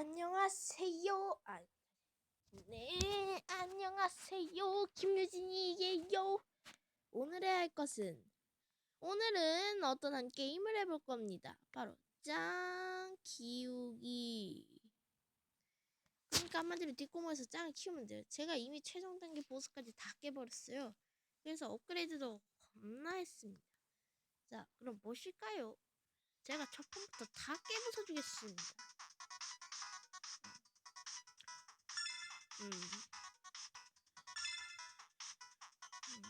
안녕하세요. 아, 네, 안녕하세요. 김유진이에요. 오늘 해야 할 것은 오늘은 어떤 한 게임을 해볼 겁니다. 바로 짱 키우기. 그러니까 한마디로 뒷공무에서 짱을 키우면 돼요. 제가 이미 최종 단계 보스까지 다 깨버렸어요. 그래서 업그레이드도 겁나 했습니다. 자, 그럼 무엇일까요? 제가 첫 판부터 다 깨부숴 주겠습니다. 음. 음.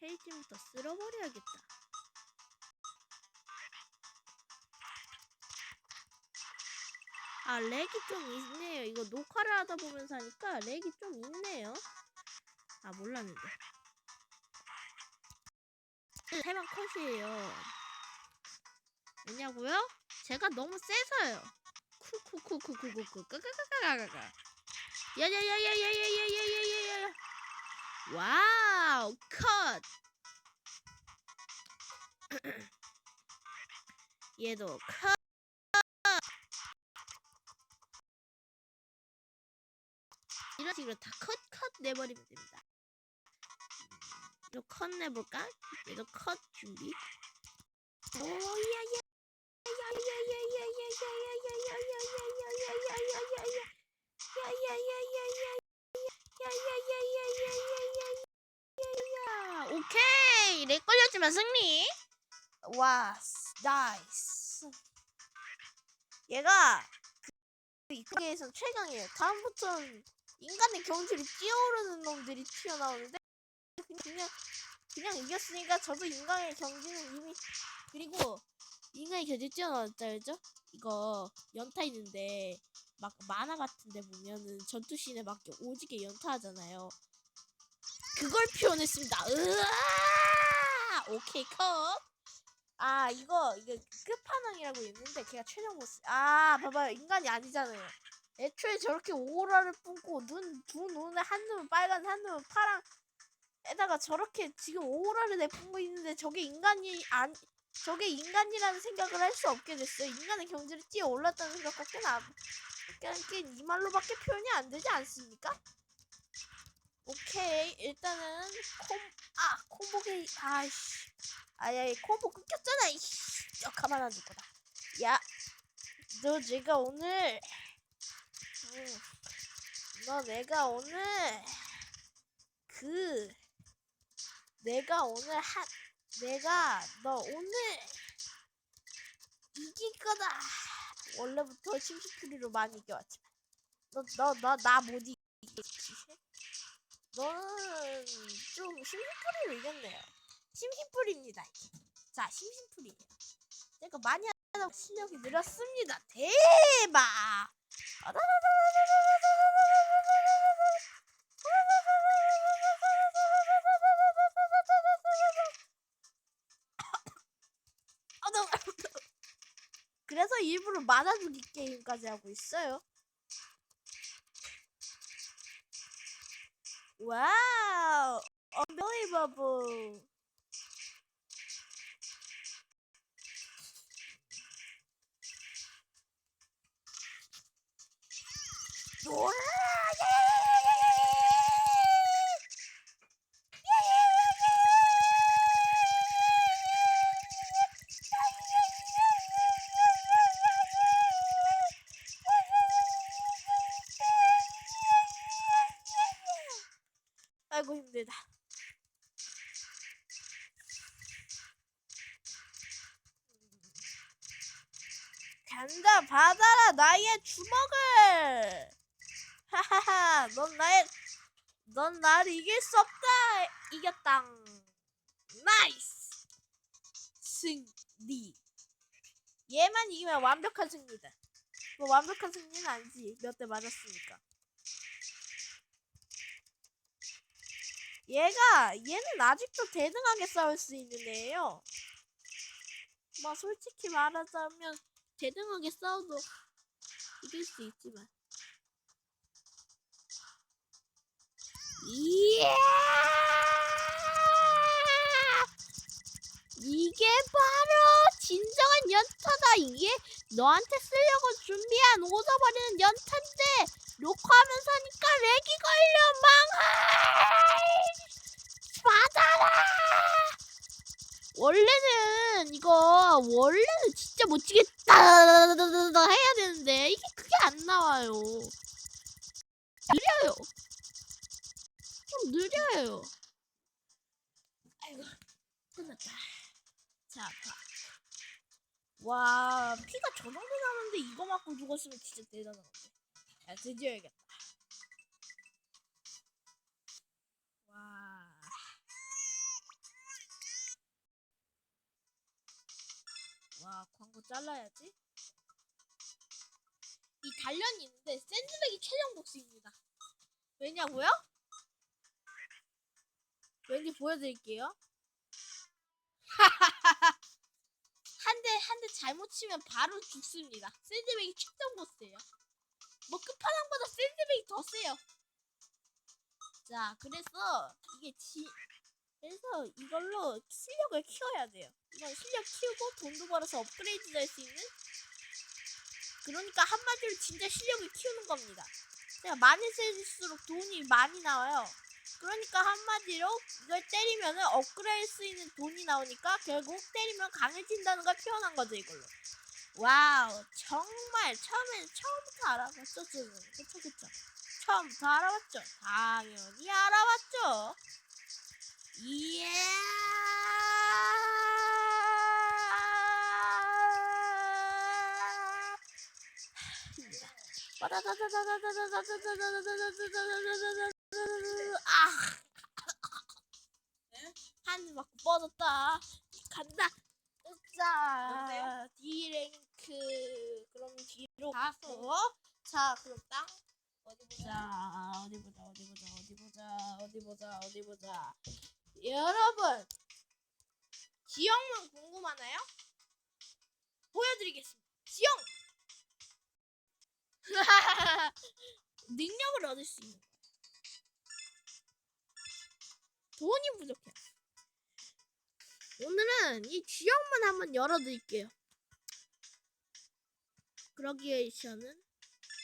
페이지부터 쓸어버려야겠다. 아, 렉이 좀 있네요. 이거 녹화를 하다 보면서 하니까 렉이 좀 있네요. 아, 몰랐는데. 세방 컷이에요. 왜냐고요? 제가 너무 세서요. 쿠쿠쿠쿠쿠쿠쿠 까까까까까까. 야야야야야야야야야야야. 와우 컷. 얘도 컷. 이런 식으로 다컷컷 내버리면 됩니다. 또컷 내볼까? 얘도 컷 준비. 오야야. 오케이. 렉 걸렸지만 승리. 와 나이스. 얘가 그 이에서 최강이에요 다음부터는 인간의 경지를 뛰어오르는 놈들이 튀어나오는데 그냥 그냥 이겼으니까 저도 인간의 경지는 이미 그리고 인간의 경지 뛰어나왔다 알죠? 이거 연타 있는데 막 만화 같은데 보면은 전투씬에 막 오지게 연타하잖아요. 그걸 표현했습니다. 으아! 오케이 컷. 아 이거 이거 끝판왕이라고 있는데 걔가 최종 보스. 아 봐봐요 인간이 아니잖아요. 애초에 저렇게 오라를 뿜고 눈 두 눈에 한 눈은 빨간 한 눈은 파랑 에다가 저렇게 지금 오라를 내뿜고 있는데 저게 인간이 안 저게 인간이라는 생각을 할 수 없게 됐어요. 인간의 경지를 뛰어 올랐다는 생각밖에 안, 그냥 이 말로밖에 표현이 안 되지 않습니까? 오케이 일단은 콤 아 콤보게 아이씨 아야 콤보 끊겼잖아 이씨 저 가만 안둘 거다 야너 내가 오늘 음, 너 내가 오늘 그 내가 오늘 한 내가 너 오늘 이길 거다. 원래부터 심심풀이로 많이 이겨왔지만 너너너나못 이기겠지. 너는 좀 심심풀이로 이겼네요. 심심풀이입니다. 자 심심풀이에요. 내가 많이 하다 실력이 늘었습니다. 대박. 아, 맞아주기 게임까지 하고 있어요. 와우, unbelievable. 간다 받아라 나의 주먹을. 하하하 넌 나의 넌 나를 이길 수 없다. 이겼당. 나이스. 승리. 얘만 이기면 완벽한 승리다. 뭐 완벽한 승리는 아니지. 몇 대 맞았으니까. 얘가 얘는 아직도 대등하게 싸울 수 있는 애예요. 뭐 솔직히 말하자면 대등하게 싸워도 이길 수 있지만. 이야! 이게 바로 진정한 연타다. 이게 너한테 쓰려고 준비한 오져버리는 연타인데 녹화하면서 하니까 렉이 걸려 망할. 받아라. 원래는 이거 원래는 진짜 멋지겠다 해야 되는데 이게 그게 안 나와요. 느려요. 좀 느려요. 아이고 끝났다. 자, 가. 와 피가 저 정도 나는데 이거 맞고 죽었으면 진짜 대단한 건데. 야 드디어 해야겠다. 와 광고 잘라야지. 이 단련이 있는데 샌드백이 최종 복수입니다. 왜냐고요? 왠지 보여드릴게요. 한 대 한 대 잘못 치면 바로 죽습니다. 샌드백이 최종 보스예요. 뭐 끝판왕보다 샌드백이 더 세요. 자, 그래서 이게 지 그래서 이걸로 실력을 키워야 돼요. 이건 실력 키우고 돈도 벌어서 업그레이드 될 수 있는 그러니까 한마디로 진짜 실력을 키우는 겁니다. 제가 많이 쓸수록 돈이 많이 나와요. 그러니까 한마디로 이걸 때리면은 업그레이드 수 있는 돈이 나오니까 결국 때리면 강해진다는 걸 표현한 거죠 이걸로. 와우 정말 처음에 처음부터 알아봤죠 저는 그쵸 그쵸 처음부터 알아봤죠 당연히 알아봤죠 이야 아. 한입 맞고 뻗었다. 간다. 자 여보세요? D랭크. 그럼 뒤로 가서 자 그럼 땅. 어디 보자 어디 보자 어디 보자 어디 보자 어디 보자 어디 보자. 여러분 지형만 궁금하나요? 보여드리겠습니다. 지형 능력을 얻을 수 있는 거예요. 돈이 부족해 오늘은 이 지형만 한번 열어드릴게요. 그러기 위해서는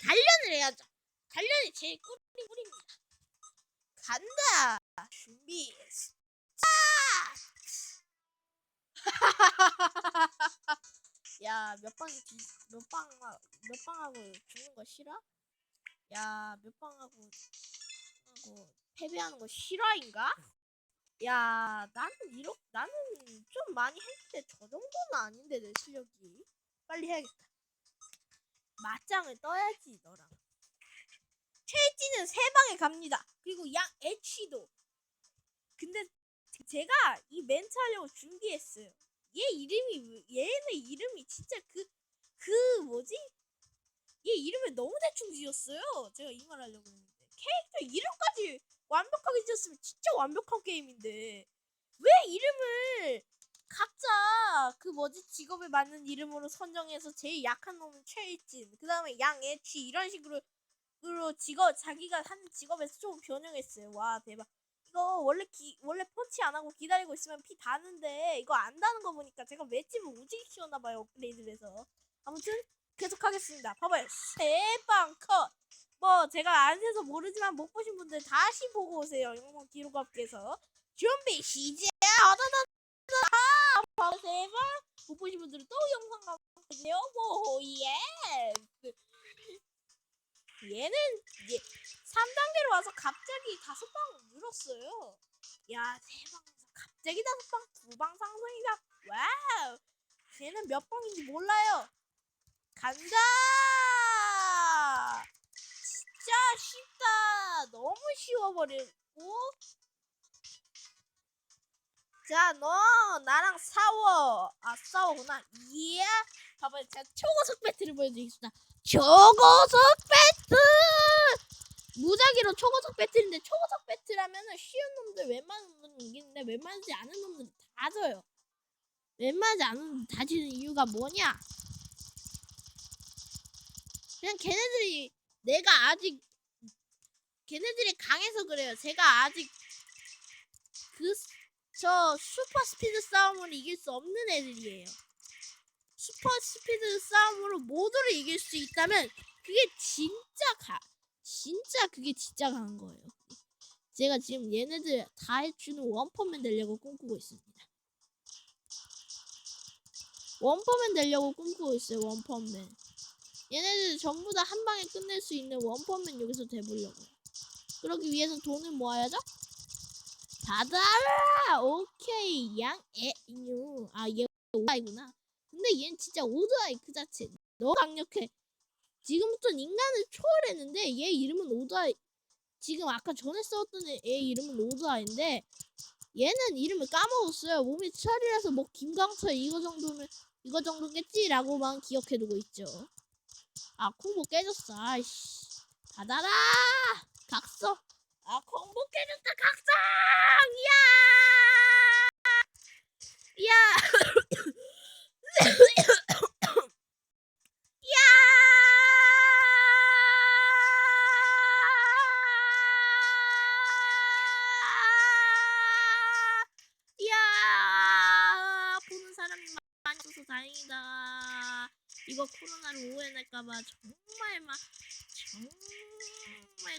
단련을 해야죠. 단련이 제일 꿀이 꿀입니다. 간다. 준비. 야, 몇 방이 뒤, 몇 방, 몇 방하고 죽는 거 싫어? 야, 몇 방하고 하고 패배하는 거 실화인가? 야, 나는 이렇게 나는 좀 많이 했는데 저 정도는 아닌데 내 실력이 빨리 해야겠다. 맞짱을 떠야지 너랑. 최지는 세 방에 갑니다. 그리고 양 애취도. 근데 제가 이 멘트 하려고 준비했어요. 얘 이름이 얘네 이름이 진짜 그 그 뭐지? 얘 이름을 너무 대충 지었어요. 제가 이 말 하려고 했는데. 캐릭터 이름까지 완벽하게 지었으면 진짜 완벽한 게임인데. 왜 이름을 각자 그 뭐지? 직업에 맞는 이름으로 선정해서 제일 약한 놈은 최일진 그 다음에 양애취 이런 식으로 으로 직업 자기가 하는 직업에서 좀 변형했어요. 와 대박 이거 원래 기 원래 펀치 안 하고 기다리고 있으면 피 다는데 이거 안 다는 거 보니까 제가 맷집을 오지게 키웠나 봐요 업그레이드를 해서 아무튼 계속 하겠습니다 봐봐요 세방컷 뭐 제가 안 세서 모르지만 못 보신 분들 다시 보고 오세요. 영상 기록업께서 준비 시작. 어다다다 바로 세번 못 보신 분들은 또 영상 가보세요. 오 예스. 얘는 3단계로 와서 갑자기 다섯 방 늘었어요. 야, 세 방에서 갑자기 다섯 방, 두 방 상승이다. 와우. 쟤는 몇 방인지 몰라요. 간다. 진짜 쉽다. 너무 쉬워버리고. 자, 너 나랑 싸워. 아, 싸워구나. 이야. 봐봐요. 제가 초고속 배틀을 보여드리겠습니다. 초고속 배틀! 무작위로 초고속 배틀인데 초고속 배틀 하면은 쉬운 놈들 웬만한 놈들은 이기는데 웬만하지 않은 놈들은 다 져요. 웬만하지 않은 놈들 다 지는 이유가 뭐냐? 그냥 걔네들이 내가 아직 걔네들이 강해서 그래요. 제가 아직 그 저 슈퍼 스피드 싸움으로 이길 수 없는 애들이에요. 슈퍼 스피드 싸움으로 모두를 이길 수 있다면 그게 진짜 가 진짜 그게 진짜 강한 거예요. 제가 지금 얘네들 다 해주는 원펀맨 되려고 꿈꾸고 있습니다. 원펀맨 되려고 꿈꾸고 있어요. 원펀맨. 얘네들 전부 다 한 방에 끝낼 수 있는 원펀맨 여기서 돼보려고. 그러기 위해서 돈을 모아야죠. 받아라! 오케이 양애유 아 얘 오다이구나. 근데 얘는 진짜 오드아이 그 자체 너무 강력해. 지금부터 인간을 초월했는데 얘 이름은 오드아이. 지금 아까 전에 써왔던 애, 애 이름은 오드아이인데 얘는 이름을 까먹었어요. 몸이 철이라서 뭐 김강철 이거 정도면 이거 정도겠지라고만 기억해두고 있죠. 아 콤보 깨졌어. 아이씨 받아라 각성. 아 콤보 깨졌다 각성. 야. 야. 야! 야! 보는 사람이 많이 없어서 다행이다. 이거 코로나를 오해할까봐 정말 막 정말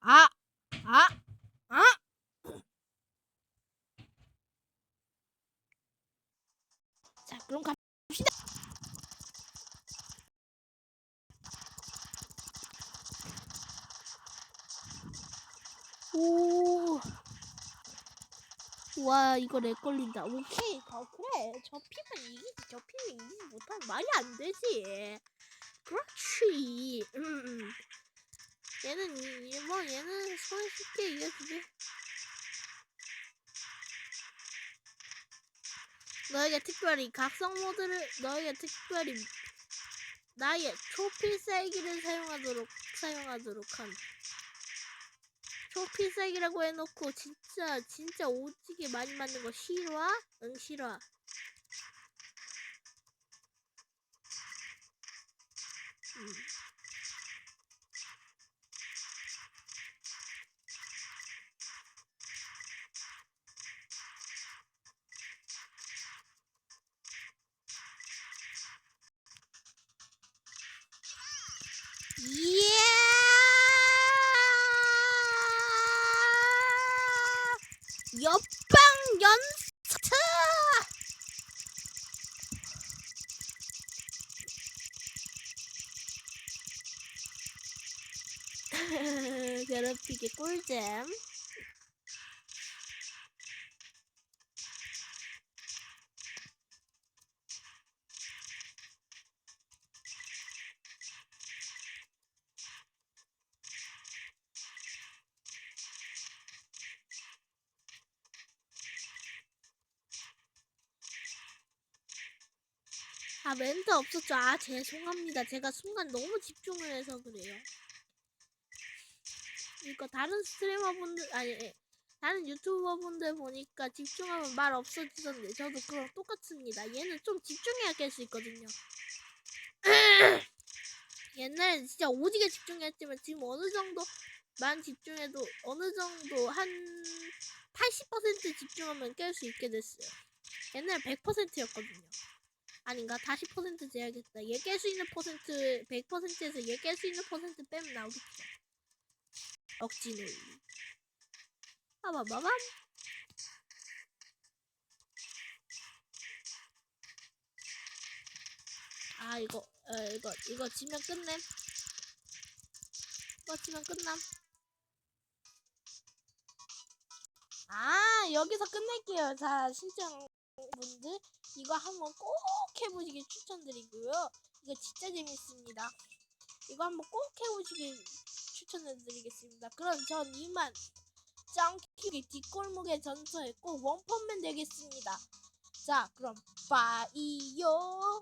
아, 아, 아. 자, 그럼 갑시다. 오. 와, 이거 렉 걸린다. 오케이. 어, 그래. 접히면 이기지. 접히면 이기지 못하면 말이 안 되지. 그렇지. 음, 음. 얘는 이- 이- 뭐 얘는 손에 쉽게 이겨주지. 너에게 특별히 각성 모드를 너에게 특별히 나의 초필살기를 사용하도록 사용하도록 한 초필살기라고 해놓고 진짜 진짜 오지게 많이 맞는 거 싫어? 응 싫어. 음. 괴롭히기 꿀잼. 아 멘트 없었죠. 아 죄송합니다. 제가 순간 너무 집중을 해서 그래요. 이거 다른 스트리머분들 아니 예, 다른 유튜버분들 보니까 집중하면 말 없어지던데 저도 그랑 똑같습니다. 얘는 좀 집중해야 깰 수 있거든요. 옛날에 진짜 오지게 집중했지만 지금 어느 정도만 집중해도 어느 정도 한 80% 집중하면 깰 수 있게 됐어요. 옛날에 100%였거든요. 아닌가? 다시 퍼센트 재야겠다. 얘 깰 수 있는 퍼센트 100%에서 얘 깰 수 있는 퍼센트 빼면 나오겠죠. 억지 논리. 빠바바밤. 아 이거 어, 이거 이거 지면 끝내. 이거 지면 끝남. 아 여기서 끝낼게요. 자 신청분들 이거 한번 꼭 해보시길 추천드리고요. 이거 진짜 재밌습니다. 이거 한번 꼭 해보시길 추천해드리겠습니다. 그럼 전 이만 짱키기 뒷골목에 전처했고 원펀맨 되겠습니다. 자 그럼 빠이요